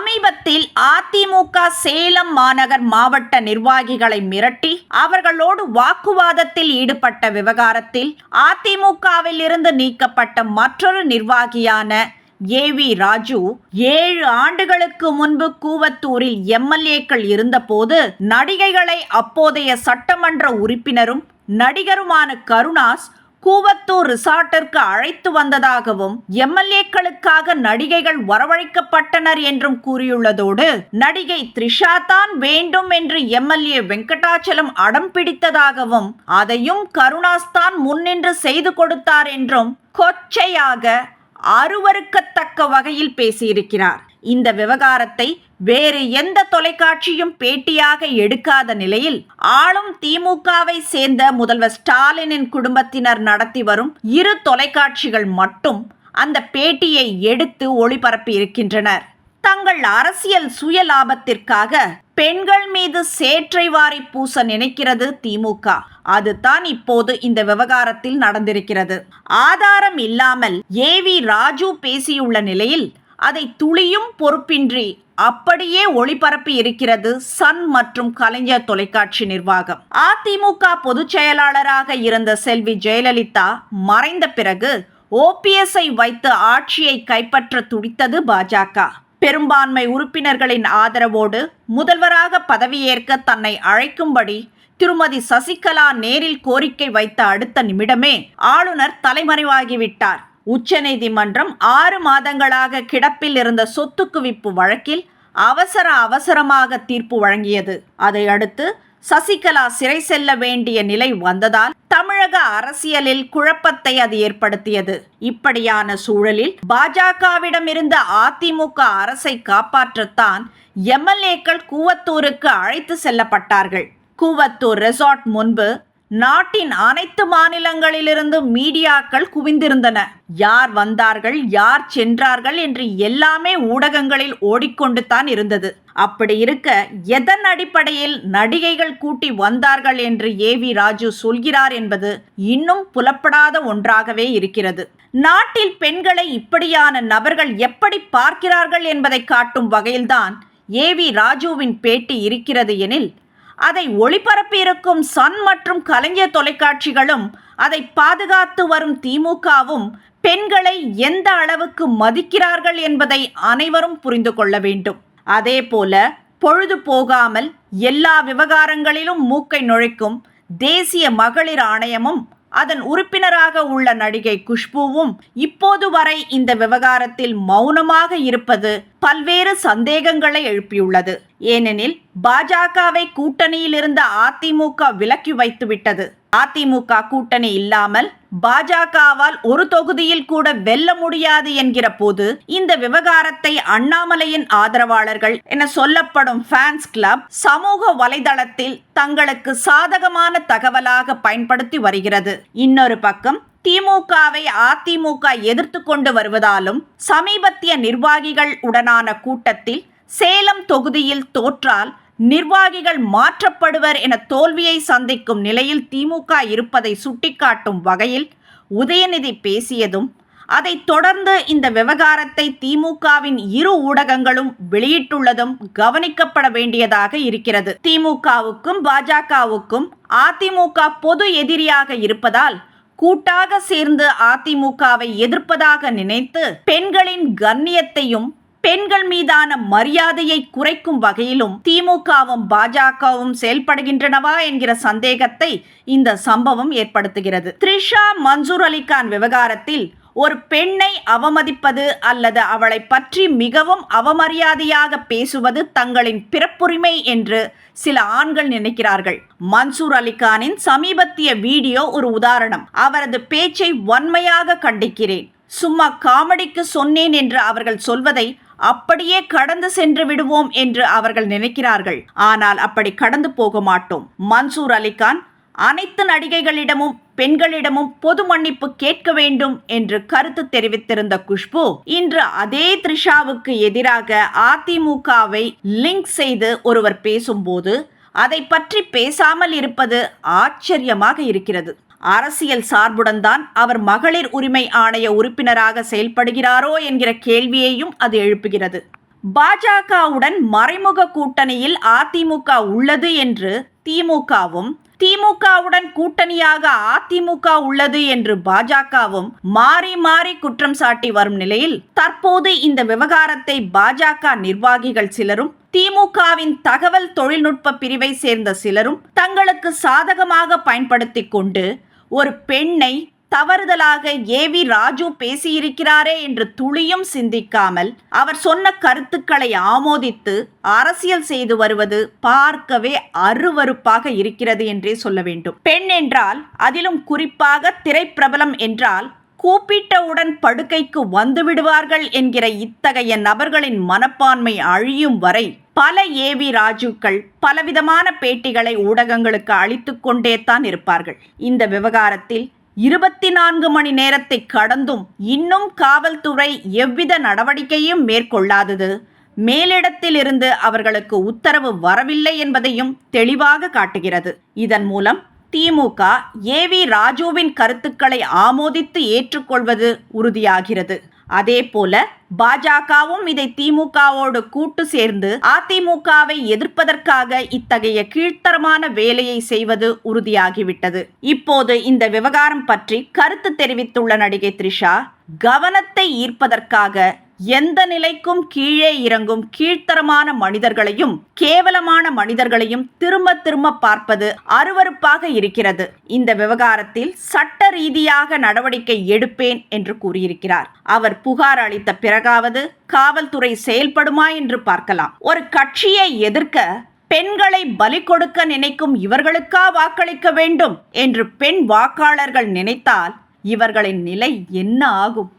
சமீபத்தில் அதிமுக சேலம் மாநகர் மாவட்ட நிர்வாகிகளை மிரட்டி அவர்களோடு வாக்குவாதத்தில் ஈடுபட்ட விவகாரத்தில் அதிமுகவில் இருந்து நீக்கப்பட்ட மற்றொரு நிர்வாகியான ஏ வி ராஜு ஏழு ஆண்டுகளுக்கு முன்பு கூவத்தூரில் எம்எல்ஏக்கள் இருந்தபோது நடிகைகளை அப்போதைய சட்டமன்ற உறுப்பினரும் நடிகருமான கருணாஸ் கூவத்தூர் ரிசார்ட்டிற்கு அழைத்து வந்ததாகவும் எம்எல்ஏக்களுக்காக நடிகைகள் வரவழைக்கப்பட்டனர் என்றும் கூறியுள்ளதோடு நடிகை த்ரிஷா தான் வேண்டும் என்று எம்எல்ஏ வெங்கடாச்சலம் அடம் பிடித்ததாகவும் அதையும் கருணாஸ் தான் முன்னின்று செய்து கொடுத்தார் என்றும் கொச்சையாக அருவருக்கத்தக்க வகையில் பேசியிருக்கிறார். இந்த விவகாரத்தை வேறு எந்த தொலைக்காட்சியும் பேட்டியாக எடுக்காத நிலையில் ஆளும் திமுகவை சேர்ந்த முதல்வர் ஸ்டாலினின் குடும்பத்தினர் நடத்தி வரும் இரு தொலைக்காட்சிகள் மட்டும் அந்த பேட்டியை எடுத்து ஒளிபரப்பி இருக்கின்றனர். தங்கள் அரசியல் சுய லாபத்திற்காக பெண்கள் மீது சேற்றை வாரி பூச நினைக்கிறது திமுக. அதுதான் இப்போது இந்த விவகாரத்தில் நடந்திருக்கிறது. ஆதாரம் இல்லாமல் ஏ வி ராஜு பேசியுள்ள நிலையில் அதை துளியும் பொறுப்பின்றி அப்படியே ஒளிபரப்பி இருக்கிறது சன் மற்றும் கலைஞர் தொலைக்காட்சி நிர்வாகம். அதிமுக பொதுச் செயலாளராக இருந்த செல்வி ஜெயலலிதா மறைந்த பிறகு ஓபிஎஸ்ஐ வைத்து ஆட்சியை கைப்பற்ற துடித்தது பாஜக. பெரும்பான்மை உறுப்பினர்களின் ஆதரவோடு முதல்வராக பதவியேற்க தன்னை அழைக்கும்படி திருமதி சசிகலா நேரில் கோரிக்கை வைத்த அடுத்த நிமிடமே ஆளுநர் தலைமறைவாகிவிட்டார். உச்சநீதிமன்றம் ஆறு மாதங்களாக கிடப்பில் இருந்த சொத்து குவிப்பு வழக்கில் அவசர அவசரமாக தீர்ப்பு வழங்கியது. அதை அடுத்து சசிகலா சிறை செல்ல வேண்டிய நிலை வந்ததால் தமிழக அரசியலில் குழப்பத்தை அது ஏற்படுத்தியது. இப்படியான சூழலில் பாஜகவிடமிருந்த அதிமுக அரசை காப்பாற்றத்தான் எம்எல்ஏக்கள் கூவத்தூருக்கு அழைத்து செல்லப்பட்டார்கள். கூவத்தூர் ரெசார்ட் முன்பு நாட்டின் அனைத்து மாநிலங்களிலிருந்தும் மீடியாக்கள் குவிந்திருந்தன. யார் வந்தார்கள் யார் சென்றார்கள் என்று எல்லாமே ஊடகங்களில் ஓடிக்கொண்டு தான் இருந்தது. அப்படி இருக்க எதன் அடிப்படையில் நடிகைகள் கூட்டி வந்தார்கள் என்று ஏ வி ராஜு சொல்கிறார் என்பது இன்னும் புலப்படாத ஒன்றாகவே இருக்கிறது. நாட்டில் பெண்களை இப்படியான நபர்கள் எப்படி பார்க்கிறார்கள் என்பதை காட்டும் வகையில்தான் ஏ வி ராஜுவின் பேட்டி இருக்கிறது எனில் அதை ஒளிபரப்பியிருக்கும் சன் மற்றும் கலைஞர் தொலைக்காட்சிகளும் அதை பாதுகாத்து வரும் திமுகவும் பெண்களை எந்த அளவுக்கு மதிக்கிறார்கள் என்பதை அனைவரும் புரிந்து கொள்ள வேண்டும். அதே போல பொழுது போகாமல் எல்லா விவகாரங்களிலும் மூக்கை நுழைக்கும் தேசிய மகளிர் ஆணையமும் அதன் உறுப்பினராக உள்ள நடிகை குஷ்புவும் இப்போது வரை இந்த விவகாரத்தில் மௌனமாக இருப்பது பல்வேறு சந்தேகங்களை எழுப்பியுள்ளது. ஏனெனில் பாஜகவை கூட்டணியில் இருந்த அதிமுக விலக்கி வைத்துவிட்டது. அதிமுக கூட்டணி இல்லாமல் பாஜகவால் ஒரு தொகுதியில் கூட வெல்ல முடியாது என்கிற போது இந்த விவகாரத்தை அண்ணாமலையின் ஆதரவாளர்கள் என சொல்லப்படும் ஃபேன்ஸ் கிளப் சமூக வலைதளத்தில் தங்களுக்கு சாதகமான தகவலாக பயன்படுத்தி வருகிறது. இன்னொரு பக்கம் திமுகவை அதிமுக எதிர்த்து கொண்டு வருவதாலும் சமீபத்திய நிர்வாகிகள் உடனான கூட்டத்தில் சேலம் தொகுதியில் தோற்றால் நிர்வாகிகள் மாற்றப்படுவர் என தோல்வியை சந்திக்கும் நிலையில் திமுக இருப்பதை சுட்டிக்காட்டும் வகையில் உதயநிதி பேசியதும் அதைத் தொடர்ந்து இந்த விவகாரத்தை திமுகவின் இரு ஊடகங்களும் வெளியிட்டுள்ளதும் கவனிக்கப்பட வேண்டியதாக இருக்கிறது. திமுகவுக்கும் பாஜகவுக்கும் அதிமுக பொது எதிரியாக இருப்பதால் கூட்டாக சேர்ந்து அதிமுகவை எதிர்ப்பதாக நினைத்து பெண்களின் கண்ணியத்தையும் பெண்கள் மீதான மரியாதையை குறைக்கும் வகையிலும் திமுகவும் பாஜகவும் செயல்படுகின்றனவா என்கிற சந்தேகத்தை இந்த சம்பவம் ஏற்படுத்துகிறது. த்ரிஷா மன்சூர் அலிகான் விவகாரத்தில் ஒரு பெண்ணை அவமதிப்பது அல்லது அவளை பற்றி மிகவும் அவமரியாதையாக பேசுவது தங்களின் பிறப்புரிமை என்று சில ஆண்கள் நினைக்கிறார்கள். மன்சூர் அலிகானின் சமீபத்திய வீடியோ ஒரு உதாரணம். அவரது பேச்சை வன்மையாக கண்டிக்கிறேன். சும்மா காமெடிக்கு சொன்னேன் என்று அவர்கள் சொல்வதை அப்படியே கடந்து சென்று விடுவோம் என்று அவர்கள் நினைக்கிறார்கள். ஆனால் அப்படி கடந்து போக மாட்டோம். மன்சூர் அலிகான் அனைத்து நடிகைகளிடமும் பெண்களிடமும் பொது மன்னிப்பு கேட்க வேண்டும் என்று கருத்து தெரிவித்திருந்த குஷ்பு இன்று அதே த்ரிஷாவுக்கு எதிராக அதிமுகவை லிங்க் செய்து ஒருவர் பேசும்போது அதை பற்றி பேசாமல் இருப்பது ஆச்சரியமாக இருக்கிறது. அரசியல் சார்புடன் தான் அவர் மகளிர் உரிமை ஆணைய உறுப்பினராக செயல்படுகிறாரோ என்கிற கேள்வியையும் அது எழுப்புகிறது. பாஜகவுடன் மறைமுக கூட்டணியில் அதிமுக உள்ளது என்று திமுகவும் திமுகவுடன் கூட்டணியாக அதிமுக உள்ளது என்று பாஜகவும் மாறி மாறி குற்றம் சாட்டி வரும் நிலையில் தற்போது இந்த விவகாரத்தை பாஜக நிர்வாகிகள் சிலரும் திமுகவின் தகவல் தொழில்நுட்ப பிரிவை சேர்ந்த சிலரும் தங்களுக்கு சாதகமாக பயன்படுத்தி கொண்டு ஒரு பெண்ணை தவறுதலாக ஏவி ராஜு பேசியிருக்கிறாரே என்று துளியும் சிந்திக்காமல் அவர் சொன்ன கருத்துக்களை ஆமோதித்து அரசியல் செய்து வருவது பார்க்கவே அருவருப்பாக இருக்கிறது என்றே சொல்ல வேண்டும். பெண் என்றால் அதிலும் குறிப்பாக திரைப்பிரபலம் என்றால் கூப்பிட்டவுடன் படுக்கைக்கு வந்து விடுவார்கள் என்கிற இத்தகைய நபர்களின் மனப்பான்மை அழியும் வரை பல ஏவி ராஜுக்கள் பலவிதமான பேட்டிகளை ஊடகங்களுக்கு அளித்து கொண்டே தான் இருப்பார்கள். இந்த விவகாரத்தில் இருபத்தி நான்கு மணி நேரத்தை கடந்தும் இன்னும் காவல்துறை எவ்வித நடவடிக்கையும் மேற்கொள்ளாதது. மேலிடத்திலிருந்து அவர்களுக்கு உத்தரவு வரவில்லை என்பதையும் தெளிவாக காட்டுகிறது. இதன் மூலம் திமுக ஏவி ராஜுவின் கருத்துக்களை ஆமோதித்து ஏற்றுக்கொள்வது உறுதியாகிறது. அதே போல பாஜகவும் இதை திமுகவோடு கூட்டு சேர்ந்து அதிமுகவை எதிர்ப்பதற்காக இத்தகைய கீழ்த்தரமான வேலையை செய்வது உறுதியாகிவிட்டது. இப்போது இந்த விவகாரம் பற்றி கருத்து தெரிவித்துள்ள நடிகை த்ரிஷா கவனத்தை ஈர்ப்பதற்காக எந்த நிலைக்கும் கீழே இறங்கும் கீழ்த்தரமான மனிதர்களையும் கேவலமான மனிதர்களையும் திரும்ப திரும்ப பார்ப்பது அருவருப்பாக இருக்கிறது. இந்த விவகாரத்தில் சட்ட ரீதியாக நடவடிக்கை எடுப்பேன் என்று கூறியிருக்கிறார். அவர் புகார் அளித்த பிறகாவது காவல்துறை செயல்படுமா என்று பார்க்கலாம். ஒரு கட்சியை எதிர்க்க பெண்களை பலி கொடுக்க நினைக்கும் இவர்களுக்கா வாக்களிக்க வேண்டும் என்று பெண் வாக்காளர்கள் நினைத்தால் இவர்களின் நிலை என்ன ஆகும்?